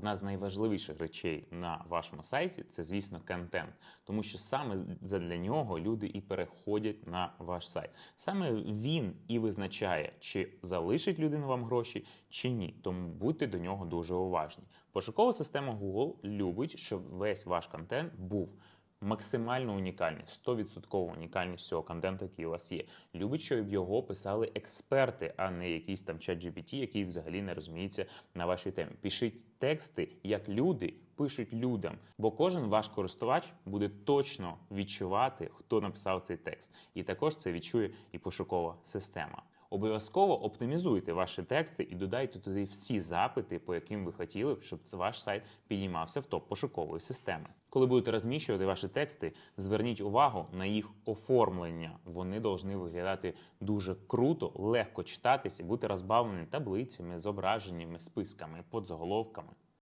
одна з найважливіших речей на вашому сайті це, звісно, контент, тому що саме для нього люди і переходять на ваш сайт. Саме він і визначає, чи залишить людина вам гроші, чи ні. Тому будьте до нього дуже уважні. Пошукова система Google любить, щоб весь ваш контент був максимально унікальний, 100% унікальність цього контенту, який у вас є. Любить, щоб його писали експерти, а не якийсь там чат GPT, який взагалі не розуміється на вашій темі. Пишіть тексти, як люди пишуть людям, бо кожен ваш користувач буде точно відчувати, хто написав цей текст. І також це відчує і пошукова система. Обов'язково оптимізуйте ваші тексти і додайте туди всі запити, по яким ви хотіли б, щоб ваш сайт підіймався в топ пошукової системи. Коли будете розміщувати ваші тексти, зверніть увагу на їх оформлення. Вони повинні виглядати дуже круто, легко читатися, бути розбавлені таблицями, зображеннями, списками, подзаголовками.